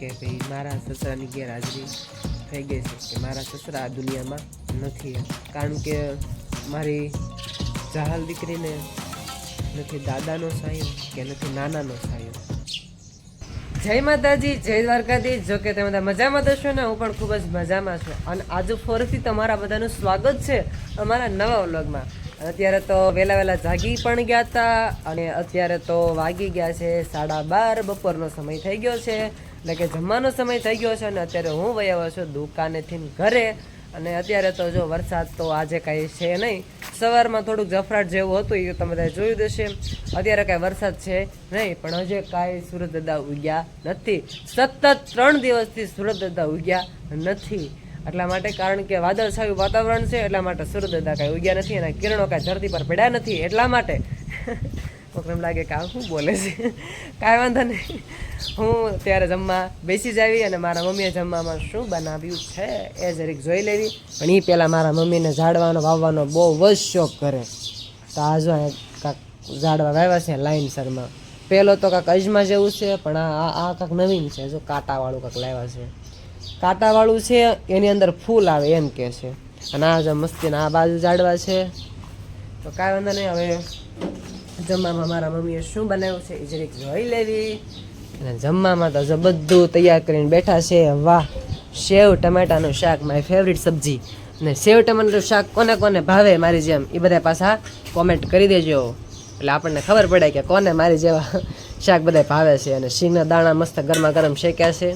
કે ભાઈ મારા સસરાની ગેરહાજરી થઈ ગઈ છે કે મારા સસરા આ દુનિયામાં નથી કારણ કે મારી જહાલ દીકરીને નથી દાદાનો સાયો કે નથી નાનાનો સાયો. જય માતાજી, જય દ્વારકાજી જો કે તમે બધા મજામાં છો ને? હું પણ ખૂબ જ મજામાં છું. અને આજે ફરીથી તમારા બધાનું સ્વાગત છે અમારા નવા વ્લોગમાં. અત્યારે તો વહેલા વહેલા જાગી પણ ગયા હતા અને અત્યારે તો વાગી ગયા છે સાડા બાર. બપોરનો સમય થઈ ગયો છે. એટલે કે જમવાનો સમય થઈ ગયો છે અને અત્યારે હું વહી છું દુકાનેથી ઘરે. અને અત્યારે તો જો વરસાદ તો આજે કાંઈ છે નહીં. સવારમાં થોડુંક જફરાટ જેવું હતું એ તમે બધા જોયું દેશે અત્યારે કાંઈ વરસાદ છે નહીં, પણ હજે કાંઈ સુરત દાદા ઉગ્યા નથી. સતત ત્રણ દિવસથી સુરત દાદા ઉગ્યા નથી. એટલા માટે કારણ કે વાદળછાયું વાતાવરણ છે, એટલા માટે સુરત દાદા કાંઈ ઉગ્યા નથી અને કિરણો કાંઈ ધરતી પર પડ્યા નથી, એટલા માટે. કોકને એમ લાગે કે આ શું બોલે છે? કાંઈ વાંધો નહીં. હું ત્યારે જમવા બેસી જાવી અને મારા મમ્મીએ જમવામાં શું બનાવ્યું છે એ જરીક જોઈ લેવી. પણ એ પહેલાં મારા મમ્મીને ઝાડવાનો, વાવવાનો બહુ જ શોખ કરે. તો આ જો કાંક ઝાડવા વાવ્યા છે લાઈનસરમાં પહેલો તો કાંક અજમા જેવું છે, પણ આ, આ- આ કાંક નવીન છે. જો કાંટાવાળું કાંક લાવ્યા છે. કાંટાવાળું છે, એની અંદર ફૂલ આવે એમ કે છે. અને આ જો મસ્તીના આ બાજુ ઝાડવા છે. તો કાંઈ વાંધો નહીં, હવે જમવામાં મારા મમ્મીએ શું બનાવ્યું છે એ જરીક જોઈ લેવી. અને જમવામાં તો જો બધું તૈયાર કરીને બેઠા છે. વાહ, સેવ ટમેટાનું શાક, મારી ફેવરિટ સબ્જી. અને સેવ ટમેટાનું શાક કોને કોને ભાવે મારી જેમ, એ બધા પાછા કોમેન્ટ કરી દેજો. એટલે આપણને ખબર પડે કે કોને મારી જેવા શાક બધા ભાવે છે. અને સિંગના દાણા મસ્ત ગરમા ગરમ શેક્યા છે.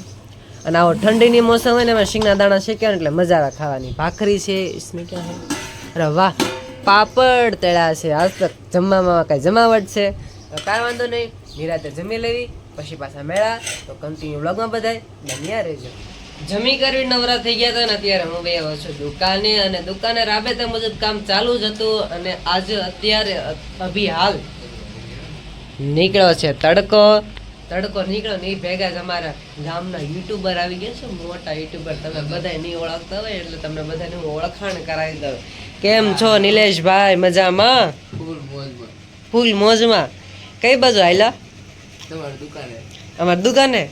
અને આવો ઠંડીની મોસમ હોય ને એમાં સિંગના દાણા શેક્યા એટલે મજા આવે ખાવાની. ભાખરી છે ઇસમે ક્યાં છે. અરે વાહ પાપડ તળ્યા છે. આજ તક જમવામાં કાંઈ જમાવટ છે. તો કાંઈ વાંધો નહીં. નિરાતે જમી લેવી, પછી પાછા મેળા. તો કન્ટિન્યુ બ્લોગમાં બધાય. બન્યા રહેજો. જમી કરવી નવરા થઈ ગયા હતા ને અત્યારે હું બે છું દુકાને અને દુકાને રાબેતા મુજબ કામ ચાલુ જ હતું અને આજે અત્યારે અભી હાલ નીકળ્યો છે તડકો. તડકો નીકળ્યો નહીં ભેગા જ અમારા ગામના યુટ્યુબર આવી ગયા છે. મોટા યુટ્યુબર તમે બધા નહીં ઓળખતા હોય એટલે તમને બધાને હું ઓળખાણ કરાવી દઉં. કેમ છો નિલેશભાઈ? મજામાં? ફૂલ મોજમાં. કઈ બાજુ આયલા? તમારી દુકાને. અમારી દુકાને?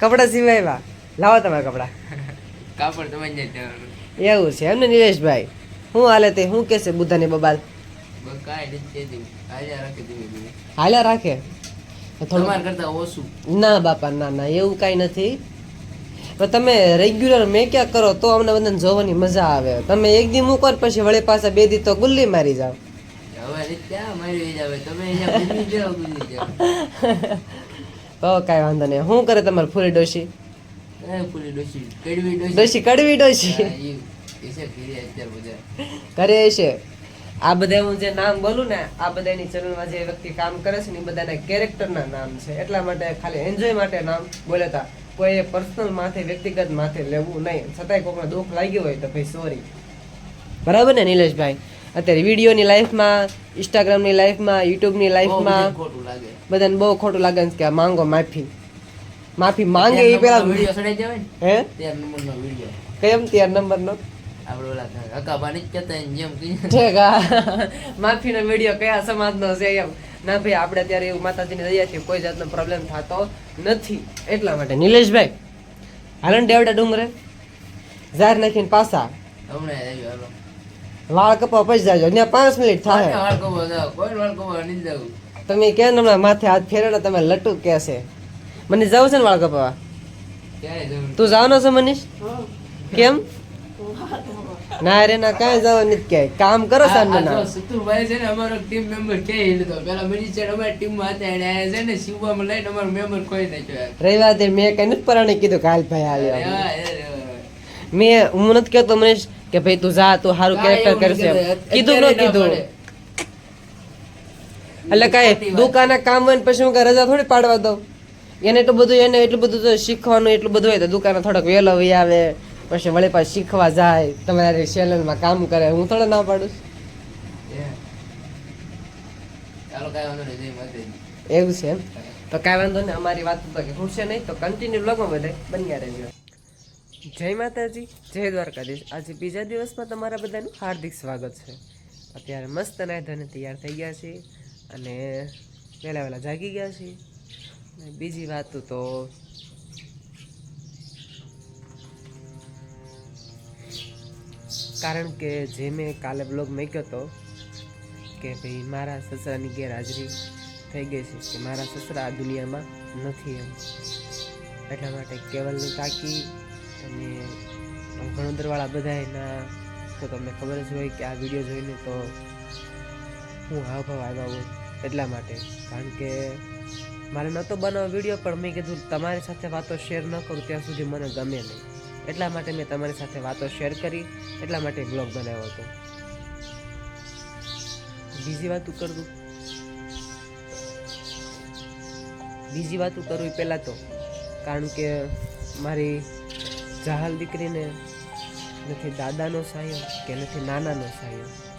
કપડા સિવાયવા. લાવો તમારા કપડા. કાપડ એવું છે એમ ને નિલેશભાઈ. હું હાલે તે શું કહેશે બુદ્ધાની બબાલ? હાલ્યા રાખે થોડું કરતા ઓછું. ના બાપા ના ના એવું કાંઈ નથી. પણ તમે રેગ્યુલર મેં ક્યાં કરો તો અમને બધાને જોવાની મજા આવે. તમે એક દી મૂકો પછી વળી પાછા બે દી તો ગુલ્લી મારી જાવ? તો કાંઈ વાંધો નહીં. શું કરે તમારે ફૂલી ડોશી? ડોશી. કડવી ડોશી. કરે છે આ બધા હું જે નામ બોલું ને આ બધાની ચેનલમાં જે વ્યક્તિ કામ કરે છે ને એ બધાના કેરેક્ટરના નામ છે. એટલા માટે ખાલી એન્જોય માટે નામ બોલ્યા હતા. કોઈ પર્સનલ માથે વ્યક્તિગત માથે લેવું નહીં. છતાંય કોઈને દુઃખ લાગ્યું હોય તો ભાઈ સોરી બરાબર ને નિલેશભાઈ? અત્યારે વિડીયોની લાઈફમાં ઇન્સ્ટાગ્રામની લાઈફમાં યુટ્યુબની લાઈફમાં બધાને બહુ ખોટું લાગે છે કે માંગો માફી. માફી માંગે એ પેલા વીડિયો સડાઈ જવાય હે? ત્યાર નંબરનો વીડિયો. કેમ ત્યાર નંબરનો? આપણે ઓલા હકાબાની નથી કહેતા એને જેમ કે માફીનો વીડિયો કયા સમાજનો છે એમ. ના ભાઈ આપણે અત્યારે એવું માતાજીની દયાથી કોઈ જાતનો પ્રોબ્લેમ થતો નથી. એટલા માટે. નિલેશભાઈ હાલન ડેવડા ડુંગરે. ઝાર નાખીને પાસા હમણાં વાળ કપા પછી જાજો ત્યાં પાંચ મિનિટ થાય. વાળ કપો કોઈ વાળ કપો નથી જવું. તમે કેમ હમણાં માથે હાથ ફેરવો ને તમે લટુ કે છે. મને જાવ છે ને વાળ કપાવા? તું જવાનો છે મનીષ? કેમ? ના રે ના કાંઈ જવાનું નથી કે કામ કરો સાંજ ના સુતુરભાઈ છે ને અમારો ટીમ મેમ્બર કે લીધો પેલા મની છે અમારી ટીમમાં હતા એને આયા છે ને શિવવામાં લઈને અમારો મેમ્બર કોઈ નાખ્યો યાર. રવિવાર મેં કઈ નથી પરાણે કીધું કાલ ભાઈ હાલ હા, આવ. યાર, યાર. મેં હું નથી કહેતો મનીષ કે ભાઈ તું જા તું સારું કેરેક્ટર કરશે કીધું. ન કીધું. એટલે કઈ વાત. કામ હોય ને પછી હું કઈ રજા થોડી પાડવા દઉં એને એટલું બધું એને એટલું બધું શીખવાનું એટલું બધું હોય તો દુકાને થોડોક વહેલો વહી આવે પછી વળી પાછું શીખવા જાય તમારી સેલનમાં કામ કરે હું થોડા ના પાડું. એવું છે એમ? તો કાંઈ વાંધો નહીં અમારી વાત તો કે ખુશ નહીં તો કન્ટિન્યુ બ્લોગમાં બધા બન્યા રહેજો. જય માતાજી જય દ્વારકાધીશ. આજે બીજા દિવસમાં તમારા બધાનું હાર્દિક સ્વાગત છે. અત્યારે મસ્ત નાય ધોઈને તૈયાર થઈ ગયા છે અને વહેલા વહેલા જાગી ગયા છે બીજી વાત તો કારણ કે જે મેં કાલે બ્લોગ મૂક્યો હતો કે ભાઈ મારા સસરાની ગેરહાજરી થઈ ગઈ છે, કે મારા સસરા આ દુનિયામાં નથી એમ. એટલા માટે કેવલની કાકી અને ગણોદરવાળા બધા એના તો તમને ખબર જ હોય કે આ વીડિયો જોઈને તો હું હાવભાવ આવ્યા હોય એટલા માટે. કારણ કે મારે નહોતો બનાવો વીડિયો, પણ મેં કીધું તમારી સાથે વાતો શેર ન કરું ત્યાં સુધી મને ગમે નહીં. એટલા માટે મેં તમારી સાથે વાતો શેર કરી, એટલા માટે બ્લોગ બનાવ્યો હતો. બીજી વાતું કરું? બીજી વાતું કરવી પહેલાં તો, કારણ કે મારી જાહલ દીકરીને નથી દાદાનો સાયો કે નથી નાનાનો સાયો.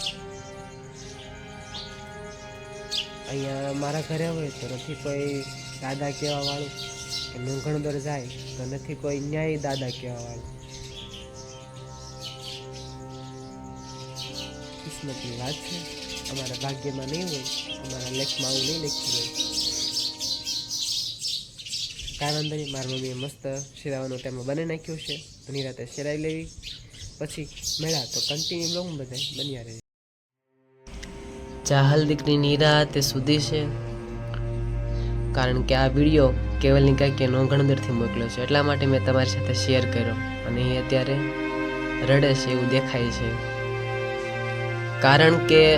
અહીંયા મારા ઘરે હોય તો નથી કોઈ દાદા કહેવા વાળું કે નોંઘણદર જાય તો નથી કોઈ ન્યાય દાદા કહેવા વાળું કિસ્મતની વાત છે. અમારા ભાગ્યમાં નહીં હોય, અમારા લેખમાં આવું નહીં લખ્યું હોય. કારણ મારી મમ્મીએ મસ્ત શિરાવાનો ટાઈમ બની નાખ્યું છે. તો નિરાતે શેરાઈ લેવી. પછી મેળા તો કન્ટિન્યુ લોંગ બધા બન્યા રહે. ચાહલ દીકરી નિરાતે સુધી છે? કારણ કે આ વીડિયો કેવલની કાંઈક નોંઘણદરથી મોકલ્યો છે. એટલા માટે મેં તમારી સાથે શેર કર્યો. અને એ અત્યારે રડે છે એવું દેખાય છે. કારણ કે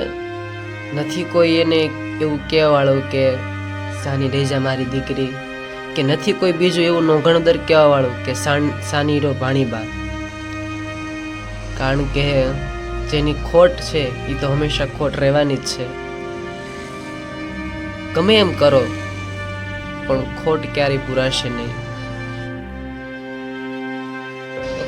નથી કોઈ એને એવું કહેવાળું કે, સાની રેજા મારી દીકરી. કે નથી કોઈ બીજું એવું નોંઘણદર કહેવાવાળું કે સાની રો ભાણીબા. કારણ કે જેની ખોટ છે એ તો હંમેશા ખોટ રહેવાની જ છે. ગમે એમ કરો, પણ ખોટ ક્યારેય પૂરાશે નહીં.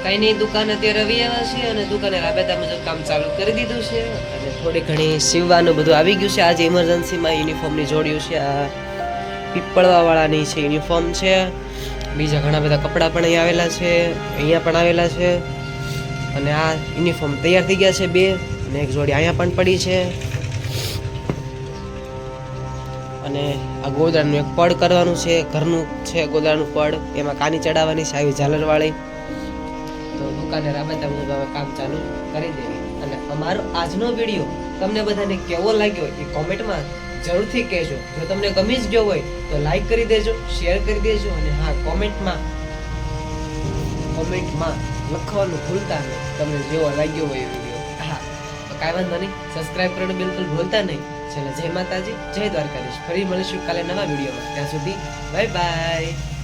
કઈ નહીં, દુકાન અત્યારે રવિ આવ્યા છે અને દુકાને રાબેતા મુજબ કામ ચાલુ કરી દીધું છે. અને થોડી ઘણી સીવવાનું બધું આવી ગયું છે. આજે ઇમરજન્સીમાં યુનિફોર્મની જોડ્યું છે. આ પીપળવાવાળાની છે યુનિફોર્મ છે. બીજા ઘણા બધા કપડાં પણ અહીં આવેલા છે, અહીંયા પણ આવેલા છે. અને આ યુનિફોર્મ તૈયાર થઈ ગયા છે બે અને એક જોડી અહીંયા પણ પડી છે. અને આ ગોદડાનું એક પડ કરવાનું છે, ઘરનું છે ગોદડાનું પડ. એમાં કાની ચડાવવાની છે, આવી ઝાલરવાળી. તો દુકાને રાબેતા મુજબ કામ ચાલુ કરી દેવી. અને અમારો આજનો વીડિયો તમને બધાને કેવો લાગ્યો એ કોમેન્ટમાં જરૂરથી કહેજો. જો તમને ગમી જ ગયો હોય તો લાઈક કરી દેજો શેર કરી દેજો અને હા, કોમેન્ટમાં કોમેન્ટમાં લખવાનું ભૂલતા નહીં. તમને જેવો લાગ્યો હોય એ વીડિયો હા, તો કાંઈ વાંધો નહીં. સબસ્ક્રાઇબ કરવાનું બિલકુલ ભૂલતા નહીં. છેલ્લે જય માતાજી, જય દ્વારકાધીશ. ફરી મળીશું કાલે નવા વિડીયોમાં ત્યાં સુધી બાય બાય